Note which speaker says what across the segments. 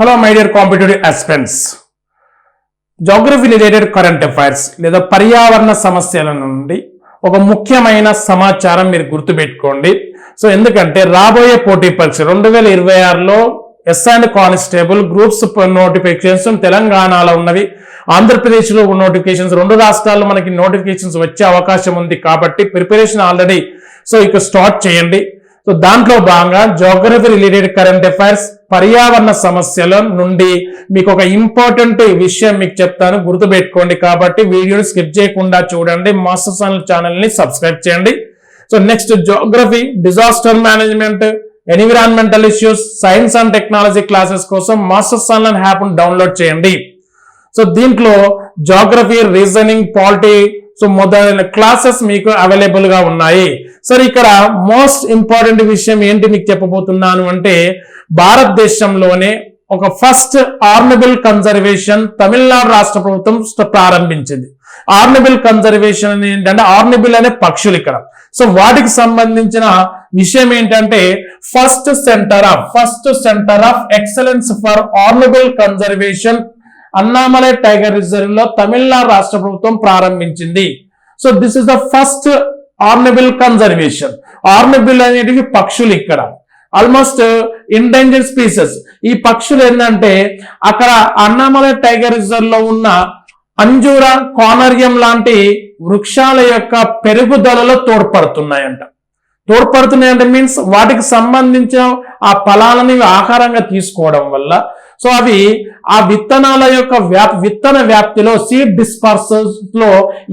Speaker 1: Hello my dear competitive aspirants geography related current affairs లేదా పర్యావరణ సమస్యల నుండి ఒక ముఖ్యమైన సమాచారం మీరు గుర్తుపెట్టుకోండి. సో ఎందుకంటే రాబోయే పోటీ పరీక్ష రెండు వేల ఇరవై ఆరులో S and constable groups notifications తెలంగాణలో ఉన్నవి. ఆంధ్రప్రదేశ్లో నోటిఫికేషన్స్ రెండు రాష్ట్రాల్లో మనకి నోటిఫికేషన్స్ వచ్చే అవకాశం ఉంది కాబట్టి ప్రిపరేషన్ ఆల్రెడీ సో ఇక స్టార్ట్ చేయండి. సో దాంట్లో భాగంగా జోగ్రఫీ రిలేటెడ్ కరెంట్ అఫైర్స్ పర్యావరణ సమస్యల నుండి మీకు ఒక ఇంపార్టెంట్ విషయం మీకు చెప్తాను గుర్తుపెట్టుకోండి కాబట్టి వీడియోని స్కిప్ చేయకుండా చూడండి మాస్టర్ ఛానల్ ఛానల్ని సబ్స్క్రైబ్ చేయండి. So next geography disaster management environmental issues science and technology classes కోసం మాస్టర్ ఛానల్ హ్యాప్ను డౌన్లోడ్ చేయండి. సో దీంట్లో జాగ్రఫీ రీజనింగ్ పాలిటీ సో మొదలైన క్లాసెస్ మీకు అవైలబుల్గా ఉన్నాయి. సరే ఇక్కడ మోస్ట్ ఇంపార్టెంట్ విషయం ఏంటి మీకు చెప్పబోతున్నాను అంటే భారతదేశంలోనే ఒక ఫస్ట్ ఆర్నబుల్ కన్జర్వేషన్ తమిళనాడు రాష్ట్ర ప్రభుత్వం ప్రారంభించింది. ఆర్నబుల్ కన్జర్వేషన్ అని ఏంటంటే ఆర్నబుల్ అనే పక్షులు ఇక్కడ. సో వాటికి సంబంధించిన విషయం ఏంటంటే first centre of first centre of excellence for ఆర్నబుల్ conservation Annamalai tiger రిజర్వ్లో తమిళనాడు రాష్ట్ర ప్రభుత్వం ప్రారంభించింది. So this is the first ఆర్నబుల్ conservation ఆర్నబుల్ అనేటివి పక్షులు ఇక్కడ. ఆల్మోస్ట్ ఇండేంజర్ స్పీసెస్ ఈ పక్షులు ఏంటంటే అక్కడ అన్నామలై టైగర్ రిజర్వ్లో ఉన్న అంజూర కోనర్యం లాంటి వృక్షాల యొక్క పెరుగుదలలో తోడ్పడుతున్నాయంట. తోడ్పడుతున్నాయంటే మీన్స్ వాటికి సంబంధించిన ఆ ఫలాలని ఆహారంగా తీసుకోవడం వల్ల సో అవి ఆ విత్తనాల యొక్క వ్యాప్ విత్తన వ్యాప్తిలో సీడ్ డిస్పర్సల్స్లో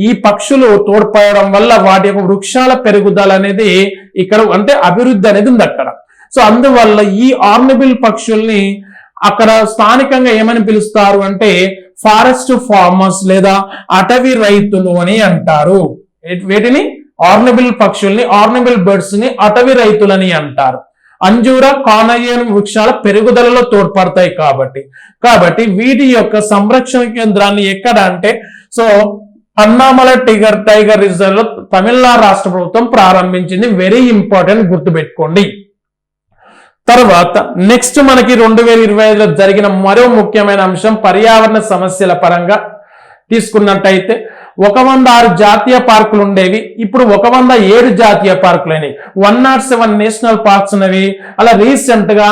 Speaker 1: ఈ పక్షులు తోడ్పడడం వల్ల వాటి యొక్క వృక్షాల పెరుగుదల అనేది ఇక్కడ అంటే అభివృద్ధి అనేది ఉంది అక్కడ. సో అందువల్ల ఈ ఆర్నబుల్ పక్షుల్ని అక్కడ స్థానికంగా ఏమని పిలుస్తారు అంటే ఫారెస్ట్ ఫార్మర్స్ లేదా అటవీ రైతులు అని అంటారు. వీటిని? ఆర్నబుల్ పక్షుల్ని ఆర్నబుల్ బర్డ్స్ని అటవీ రైతులని అంటారు. అంజూర కానయ్యన వృక్షాల పెరుగుదలలో తోడ్పడతాయి కాబట్టి. కాబట్టి వీటి యొక్క సంరక్షణ కేంద్రాన్ని ఎక్కడ అంటే సో అన్నామల టైగర్ టైగర్ రిజర్వ్లో తమిళనాడు రాష్ట్ర ప్రభుత్వం ప్రారంభించింది. వెరీ ఇంపార్టెంట్ గుర్తుపెట్టుకోండి. తర్వాత నెక్స్ట్ మనకి రెండు వేల ఇరవై ఐదులో జరిగిన మరో ముఖ్యమైన అంశం పర్యావరణ సమస్యల పరంగా తీసుకున్నట్టయితే ఒక వంద ఆరు జాతీయ పార్కులు ఉండేవి. ఇప్పుడు ఒక వంద ఏడు జాతీయ పార్కులు అయినాయి one not seven national parks ఉన్నవి. అలా రీసెంట్గా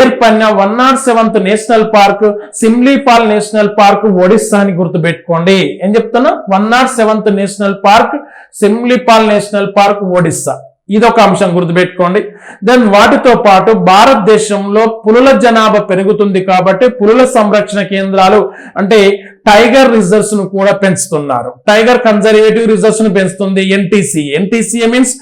Speaker 1: ఏర్పడిన one not seventh national park Similipal national park Odisha అని గుర్తుపెట్టుకోండి. ఏం చెప్తున్నా? One not seventh national park Similipal national park Odisha. ఇదొక అంశం గుర్తుపెట్టుకోండి. దెన్ వాటితో పాటు భారతదేశంలో పులుల జనాభా పెరుగుతుంది కాబట్టి పులుల సంరక్షణ కేంద్రాలు అంటే టైగర్ రిజర్వ్స్ను కూడా పెంచుతున్నారు. టైగర్ కన్జర్వేటివ్ రిజర్వ్స్ను పెంచుతుంది NTC. NTCA means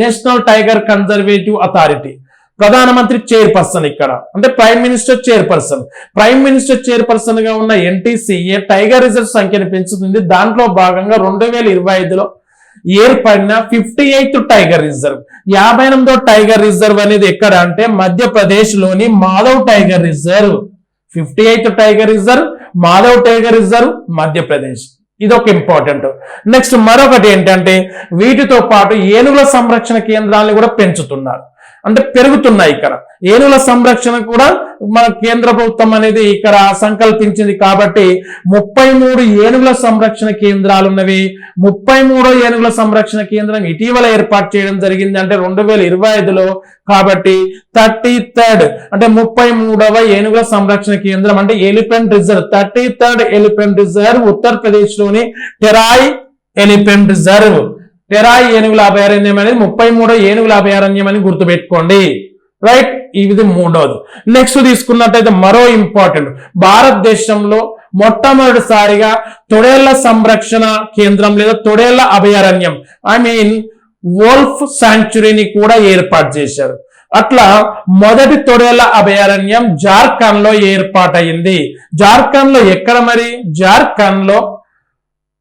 Speaker 1: national tiger conservative authority. ప్రధానమంత్రి చైర్పర్సన్ ఇక్కడ. అంటే prime minister chairperson. Prime minister చైర్పర్సన్గా ఉన్న ఎన్టీసీఏ టైగర్ రిజర్వ్ సంఖ్యను పెంచుతుంది. దాంట్లో భాగంగా రెండు వేల ఇరవై ఐదులో ఏర్పడిన ఫిఫ్టీ ఎయిత్ టైగర్ రిజర్వ్. యాభై ఎనిమిదో టైగర్ రిజర్వ్ అనేది ఎక్కడ అంటే మధ్యప్రదేశ్లోని Madhav tiger reserve. Fifty eighth tiger reserve Madhav tiger reserve Madhya Pradesh. ఇది ఒక ఇంపార్టెంట్. నెక్స్ట్ మరొకటి ఏంటంటే వీటితో పాటు ఏనుగుల సంరక్షణ కేంద్రాలను కూడా పెంచుతున్నారు. అంటే పెరుగుతున్నాయి ఇక్కడ. ఏనుగుల సంరక్షణ కూడా మన కేంద్ర ప్రభుత్వం అనేది ఇక్కడ సంకల్పించింది కాబట్టి ముప్పై మూడు ఏనుగుల సంరక్షణ కేంద్రాలు ఉన్నవి. ముప్పై మూడో ఏనుగుల సంరక్షణ కేంద్రం ఇటీవల ఏర్పాటు చేయడం జరిగింది అంటే రెండు వేల ఇరవై ఐదులో కాబట్టి థర్టీ థర్డ్ అంటే ముప్పై మూడవ ఏనుగుల సంరక్షణ కేంద్రం అంటే elephant reserve. Thirty third elephant reserve ఉత్తరప్రదేశ్లోని టెరాయ్ ఎలిఫెంట్ రిజర్వ్. టెరాయ్ ఏనుగుల అభయారణ్యం అనేది ముప్పై మూడో ఏనుగుల అభయారణ్యం అని గుర్తుపెట్టుకోండి. రైట్ ఇది మూడోది. నెక్స్ట్ తీసుకున్నట్టయితే మరో ఇంపార్టెంట్ భారతదేశంలో మొట్టమొదటిసారిగా తొడేళ్ళ సంరక్షణ కేంద్రం లేదా తొడేళ్ళ అభయారణ్యం ఐ మీన్ వోల్ఫ్ శాంచురీని కూడా ఏర్పాటు చేశారు. అట్లా మొదటి తొడేళ్ళ అభయారణ్యం జార్ఖండ్లో ఏర్పాటైంది జార్ఖండ్లో ఎక్కడ మరి? జార్ఖండ్లో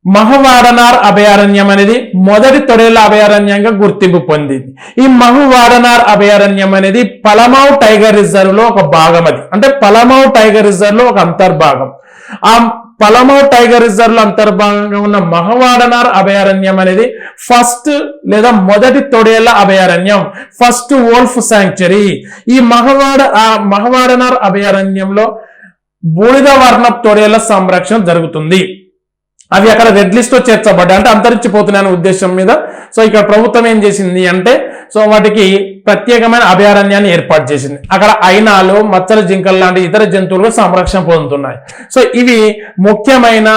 Speaker 1: మహవాడనార్ అభయారణ్యం అనేది మొదటి తొడేల అభయారణ్యంగా గుర్తింపు పొందింది ఈ మహువాడనార్ అభయారణ్యం అనేది పలమౌ టైగర్ రిజర్వ్లో ఒక భాగం అది అంటే పలమౌ టైగర్ రిజర్వ్లో ఒక అంతర్భాగం ఆ పలమౌ టైగర్ రిజర్వ్లో అంతర్భాగంగా ఉన్న మహవాడనార్ అభయారణ్యం అనేది ఫస్ట్ లేదా మొదటి తొడేళ్ళ అభయారణ్యం ఫస్ట్ వోల్ఫ్ శాంక్చరీ ఈ మహవాడ ఆ మహవాడనార్ అభయారణ్యంలో బూడిద వర్ణ తొడేళ్ళ సంరక్షణ జరుగుతుంది అవి అక్కడ రెడ్ లిస్ట్లో చేర్చబడ్డాయి. అంటే అంతరించిపోతున్నాయనే ఉద్దేశం మీద. సో ఇక్కడ ప్రభుత్వం ఏం చేసింది అంటే సో వాటికి ప్రత్యేకమైన అభయారణ్యాన్ని ఏర్పాటు చేసింది. అక్కడ అయినాలు మచ్చల జింకలు లాంటి ఇతర జంతువులు సంరక్షణ పొందుతున్నాయి. సో ఇవి ముఖ్యమైన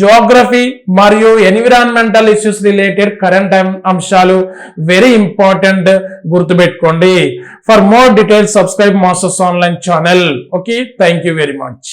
Speaker 1: జోగ్రఫీ మరియు ఎన్విరాన్మెంటల్ ఇష్యూస్ రిలేటెడ్ కరెంట్ అంశాలు వెరీ ఇంపార్టెంట్ గుర్తుపెట్టుకోండి. For more details subscribe masters online channel okay thank you very much